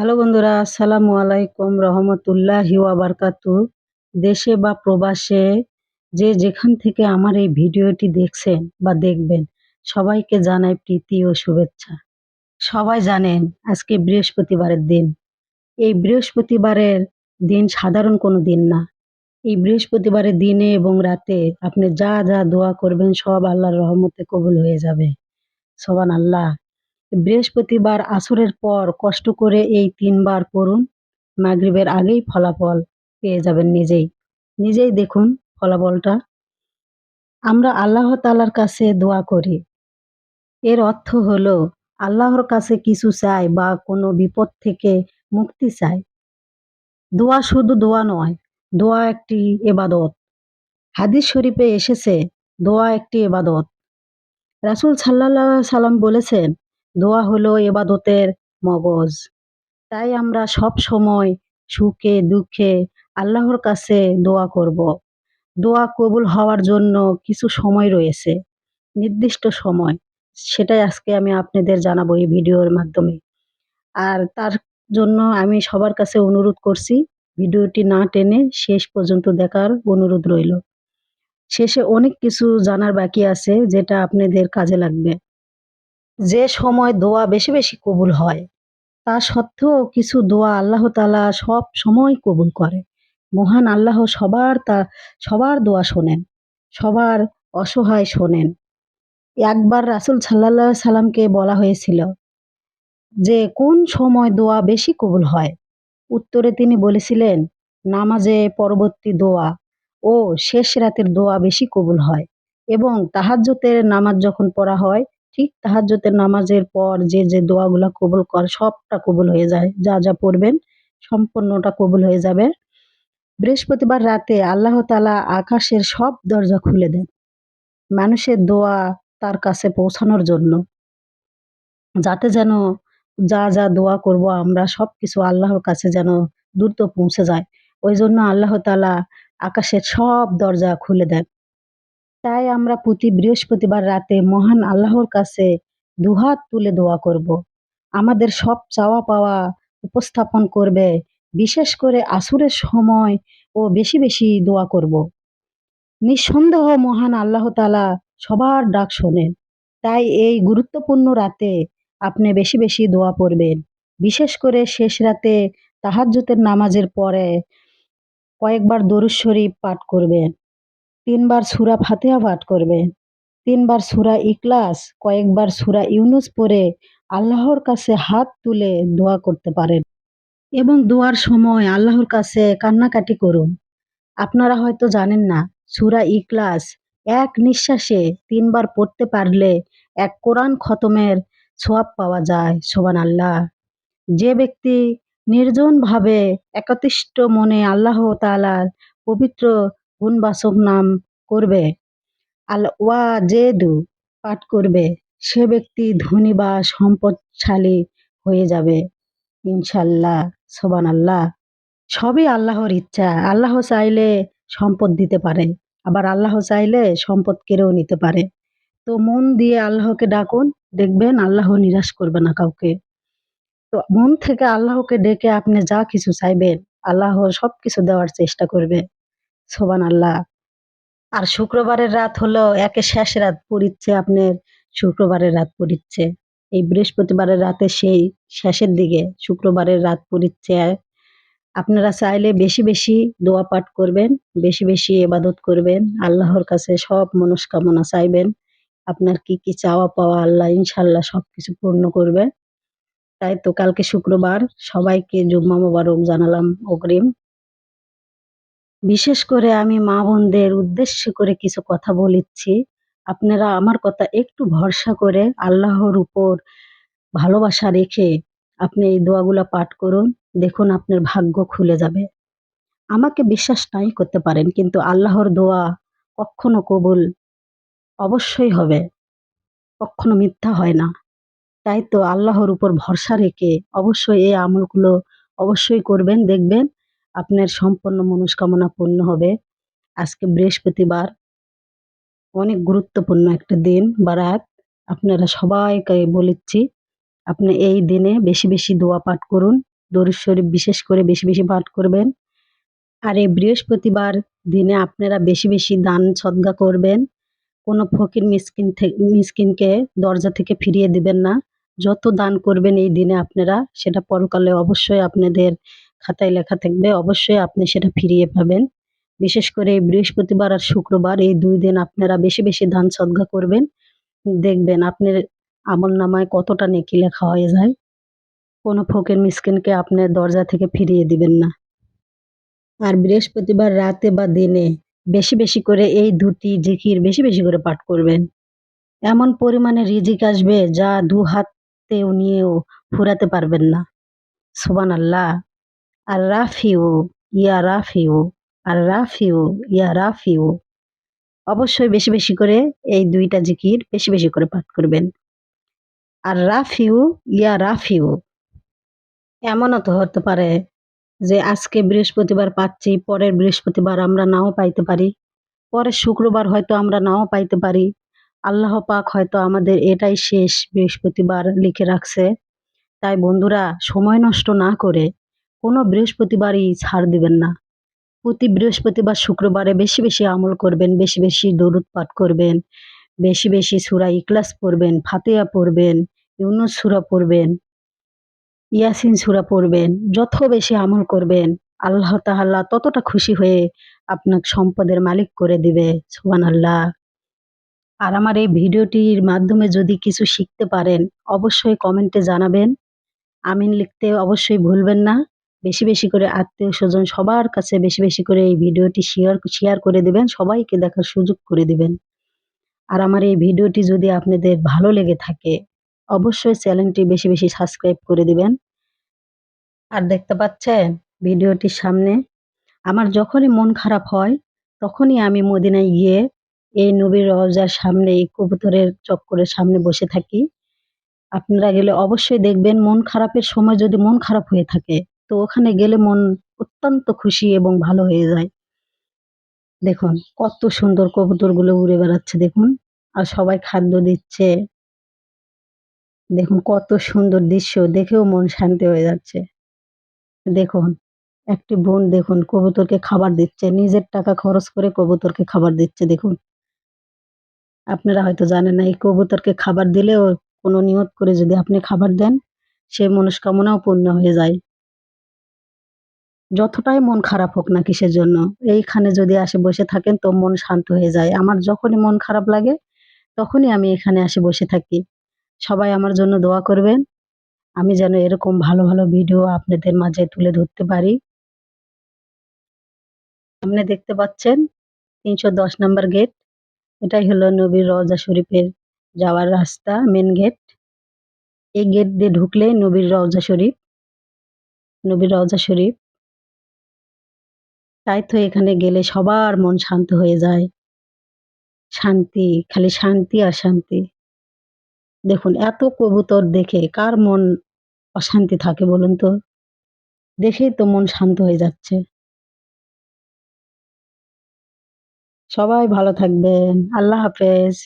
Hello বন্ধুরা, আসসালামু আলাইকুম, রহমতুল্লাহি বারকাতু দেশে বা প্রবাসে যে যেখান থেকে আমার এই ভিডিওটি দেখছেন বা দেখবেন, সবাইকে জানাই প্রীতি ও শুভেচ্ছা। সবাই জানেন আজকে বৃহস্পতিবারের দিন। এই বৃহস্পতিবারের দিন সাধারণ কোনো দিন না। এই বৃহস্পতিবারের দিনে এবং রাতে আপনি যা যা দোয়া করবেন সব আল্লাহর রহমতে কবুল হয়ে যাবে। সবান আল্লাহ। বৃহস্পতিবার আসরের পর কষ্ট করে এই তিনবার করুন মাগরিবের আগেই ফলাফল পেয়ে যাবেন নিজেই। নিজেই দেখুন ফলাফলটা। আমরা আল্লাহ তালার কাছে দোয়া করি। এর অর্থ হলো, আল্লাহর কাছে কিছু চাই বা কোনো বিপদ থেকে মুক্তি চাই। দোয়া শুধু দোয়া নয়, দোয়া একটি এবাদত হাদিস শরীফে এসেছে, দোয়া একটি এবাদত রাসুল সাল্লাহ সাল্লাম বলেছেন দোয়া হলো এবাদতের মগজ। তাই আমরা সব সময় সুখে, দুঃখে আল্লাহর কাছে দোয়া করব। দোয়া কবুল হওয়ার জন্য কিছু সময় রয়েছে, নির্দিষ্ট সময়। সেটাই আজকে আমি আপনাদের জানাব এই ভিডিওর মাধ্যমে। আর তার জন্য আমি সবার কাছে অনুরোধ করছি, ভিডিওটি না টেনে শেষ পর্যন্ত দেখার অনুরোধ রইল। শেষে অনেক কিছু জানার বাকি আছে, যেটা আপনাদের কাজে লাগবে। যে সময় দোয়া বেশি বেশি কবুল হয়, তা সত্ত্বেও কিছু দোয়া আল্লাহ তালা সব সময় কবুল করে। মহান আল্লাহ সবার তা, সবার দোয়া শোনেন, সবার অসহায় শোনেন। একবার রাসুল সাল্লাহ সাল্লামকে বলা হয়েছিল যে, কোন সময় দোয়া বেশি কবুল হয়? উত্তরে তিনি বলেছিলেন, নামাজে পরবর্তী দোয়া ও শেষ রাতের দোয়া বেশি কবুল হয় এবং তাহাজ্যতের নামাজ যখন পড়া হয় ঠিক তাহাজ্যতের নামাজের পর যে যে দোয়াগুলো কবুল কর, সবটা কবুল হয়ে যায়। যা যা পড়বেন, সম্পূর্ণটা কবুল হয়ে যাবে। বৃহস্পতিবার রাতে আল্লাহ তালা আকাশের সব দরজা খুলে দেন মানুষের দোয়া তার কাছে পৌঁছানোর জন্য। যাতে যেন যা যা দোয়া করব আমরা সব কিছু আল্লাহর কাছে যেন দ্রুত পৌঁছে যায়। ওই জন্য আল্লাহ তালা আকাশের সব দরজা খুলে দেন। তাই আমরা প্রতি বৃহস্পতিবার রাতে মহান আল্লাহর কাছে দুহাত তুলে দোয়া করব। আমাদের সব চাওয়া পাওয়া উপস্থাপন করবে, বিশেষ করে আসুরের সময় ও বেশি বেশি দোয়া করব। নিঃসন্দেহ মহান আল্লাহ তালা সবার ডাক শোনেন, তাই এই গুরুত্বপূর্ণ রাতে আপনি বেশি বেশি দোয়া পড়বেন বিশেষ করে শেষ রাতে তাহাজ্যতের নামাজের পরে কয়েকবার দরুদ শরীফ পাঠ করবেন তিনবার সুরা ফাতেহা পাঠ করবে, তিনবার সুরা ইকলাস কয়েকবার সুরা ইউনুস পরে আল্লাহর কাছে হাত তুলে দোয়া করতে পারেন এবং দোয়ার সময় আল্লাহর কাছে কান্নাকাটি করুন। আপনারা হয়তো জানেন না, সুরা ইকলাস এক নিঃশ্বাসে তিনবার পড়তে পারলে এক কোরআন খতমের সোয়াব পাওয়া যায় সোবান আল্লাহ যে ব্যক্তি নির্জনভাবে একতিষ্ঠ মনে আল্লাহ তালার পবিত্র গুণবাচক নাম করবে। আল ওয়া জেদু পাঠ করবে। সে ব্যক্তি ধনী বা সম্পদশালী হয়ে যাবে। ইনশাল্লাহ সোবান আল্লাহ সবই আল্লাহর ইচ্ছা। আল্লাহ চাইলে সম্পদ দিতে পারে। আবার আল্লাহ চাইলে সম্পদ কেড়েও নিতে পারে। তো মন দিয়ে আল্লাহকে ডাকুন। দেখবেন আল্লাহ নিরাশ করবে না কাউকে। তো মন থেকে আল্লাহকে ডেকে আপনি যা কিছু চাইবেন, আল্লাহ সব কিছু দেওয়ার চেষ্টা করবে। সোবান আল্লাহ আর শুক্রবারের রাত হলো একে শেষ রাত পড়িচ্ছে আপনার শুক্রবারের রাত পড়িচ্ছে। এই বৃহস্পতিবারের রাতে সেই শেষের দিকে শুক্রবারের রাত পড়িচ্ছে। আপনারা চাইলে বেশি বেশি দোয়া পাঠ করবেন, বেশি বেশি এবাদত করবেন, আল্লাহর কাছে সব মনস্কামনা চাইবেন। আপনার কি কি চাওয়া পাওয়া আল্লাহ ইনশাল্লাহ সব কিছু পূর্ণ করবে। তাই তো কালকে শুক্রবার সবাইকে জুম্মা মোবারক জানালাম অগ্রিম। বিশেষ করে আমি মা বোনদের উদ্দেশ্য করে কিছু কথা বলিচ্ছি আপনারা আমার কথা একটু ভরসা করে আল্লাহর উপর ভালোবাসা রেখে আপনি এই দোয়াগুলা পাঠ করুন, দেখুন আপনার ভাগ্য খুলে যাবে। আমাকে বিশ্বাস নাই করতে পারেন, কিন্তু আল্লাহর দোয়া কখনো কবুল অবশ্যই হবে, কখনো মিথ্যা হয় না। তাই তো আল্লাহর উপর ভরসা রেখে অবশ্যই এই আমলগুলো অবশ্যই করবেন, দেখবেন। আপনার সম্পূর্ণ মনস্কামনা পূর্ণ হবে। আজকে বৃহস্পতিবার। অনেক গুরুত্বপূর্ণ একটা দিন বা রাত আপনারা সবাইকে বলেছি, আপনি এই দিনে বেশি বেশি দোয়া পাঠ করুন। দরুদ শরীফ বিশেষ করে বেশি বেশি পাঠ করবেন। আর এই বৃহস্পতিবার দিনে আপনারা বেশি বেশি দান সদ্গা করবেন। কোনো ফকির মিসকিন মিসকিনকে দরজা থেকে ফিরিয়ে দিবেন না। যত দান করবেন এই দিনে আপনারা, সেটা পরকালে অবশ্যই আপনাদের খাতায় লেখা থাকবে, অবশ্যই আপনি সেটা ফিরিয়ে পাবেন। বিশেষ করে বৃহস্পতিবার আর শুক্রবার এই দুই দিন আপনারা বেশি বেশি দান সদ্গা করবেন। দেখবেন আপনার আমল নামায় কতটা নেকি লেখা হয়ে যায়। কোনো ফোকের মিসকিনকে আপনার দরজা থেকে ফিরিয়ে দিবেন না। আর বৃহস্পতিবার রাতে বা দিনে বেশি বেশি করে এই দুটি জিকির বেশি বেশি করে পাঠ করবেন। এমন পরিমাণে রিজিক আসবে যা দু হাতেও নিয়েও ফুরাতে পারবেন না। সুবান আল্লাহ আর রাফিউ ইয়া রাফিউ আর ইয়া রাফিউ। অবশ্যই বেশি বেশি করে এই দুইটা জিকির বেশি বেশি করে পাঠ করবেন। আর রাফিউ ইয়া রাফিউ। এমনও তো হতে পারে যে আজকে বৃহস্পতিবার পাচ্ছি, পরের বৃহস্পতিবার আমরা নাও পাইতে পারি। পরের শুক্রবার হয়তো আমরা নাও পাইতে পারি। আল্লাহ পাক হয়তো আমাদের এটাই শেষ বৃহস্পতিবার লিখে রাখছে। তাই বন্ধুরা, সময় নষ্ট না করে কোনো বৃহস্পতিবারই ছাড় দিবেন না। প্রতি বৃহস্পতিবার শুক্রবারে বেশি বেশি আমল করবেন, বেশি বেশি দরুদ পাঠ করবেন, বেশি বেশি সুরা ইকলাস পড়বেন ফাতেয়া পড়বেন, ইউনুস সুরা পড়বেন, ইয়াসিন সুরা পড়বেন, যত বেশি আমল করবেন, আল্লাহ তাহাল্লাহ ততটা খুশি হয়ে আপনাকে সম্পদের মালিক করে দিবে, সুবহানাল্লাহ। আর আমার এই ভিডিওটির মাধ্যমে যদি কিছু শিখতে পারেন, অবশ্যই কমেন্টে জানাবেন। আমিন লিখতে অবশ্যই ভুলবেন না। বেশি বেশি করে আত্মীয় স্বজন সবার কাছে বেশি বেশি করে এই ভিডিওটি শেয়ার শেয়ার করে দিবেন, সবাইকে দেখার সুযোগ করে দিবেন। আর আমার এই ভিডিওটি যদি আপনাদের ভালো লেগে থাকে, অবশ্যই চ্যানেলটি বেশি বেশি সাবস্ক্রাইব করে দিবেন। আর দেখতে পাচ্ছেন ভিডিওটির সামনে, আমার যখনই মন খারাপ হয়, তখনই আমি মদিনায় গিয়ে এই নবীর রওজার সামনে, এই কবুতরের চক্করের সামনে বসে থাকি। আপনারা গেলে অবশ্যই দেখবেন মন খারাপের সময় যদি মন খারাপ হয়ে থাকে তো ওখানে গেলে মন অত্যন্ত খুশি এবং ভালো হয়ে যায়। দেখুন, কত সুন্দর কবুতরগুলো উড়ে বেড়াচ্ছে, দেখুন। আর সবাই খাদ্য দিচ্ছে। দেখুন, কত সুন্দর দৃশ্য, দেখেও মন শান্তি হয়ে যাচ্ছে। দেখুন, একটি বোন, দেখুন, কবুতরকে খাবার দিচ্ছে। নিজের টাকা খরচ করে কবুতরকে খাবার দিচ্ছে, দেখুন। আপনারা হয়তো জানেন না, এই কবুতরকে খাবার দিলেও কোনো নিয়ত করে যদি আপনি খাবার দেন, সে মনস্কামনাও পূর্ণ হয়ে যায়। যতটাই মন খারাপ হোক না কিসের জন্য, এইখানে যদি আসে বসে থাকেন তো মন শান্ত হয়ে যায়। আমার যখনই মন খারাপ লাগে, তখনই আমি এখানে আসে বসে থাকি। সবাই আমার জন্য দোয়া করবেন। আমি যেন এরকম ভালো ভালো ভিডিও আপনাদের মাঝে তুলে ধরতে পারি। সামনে দেখতে পাচ্ছেন, তিনশো দশ নম্বর গেট। এটাই হলো নবীর রওজা শরীফের যাওয়ার রাস্তা মেন গেট এই গেট দিয়ে ঢুকলে নবীর রওজা শরীফ, নবীর রওজা শরীফ। তাই তো এখানে গেলে সবার মন শান্ত হয়ে যায়। শান্তি, খালি শান্তি আর শান্তি। দেখুন, এত কবুতর দেখে কার মন অশান্তি থাকে বলুন তো? দেখেই তো মন শান্ত হয়ে যাচ্ছে। সবাই ভালো থাকবেন। আল্লাহ হাফেজ।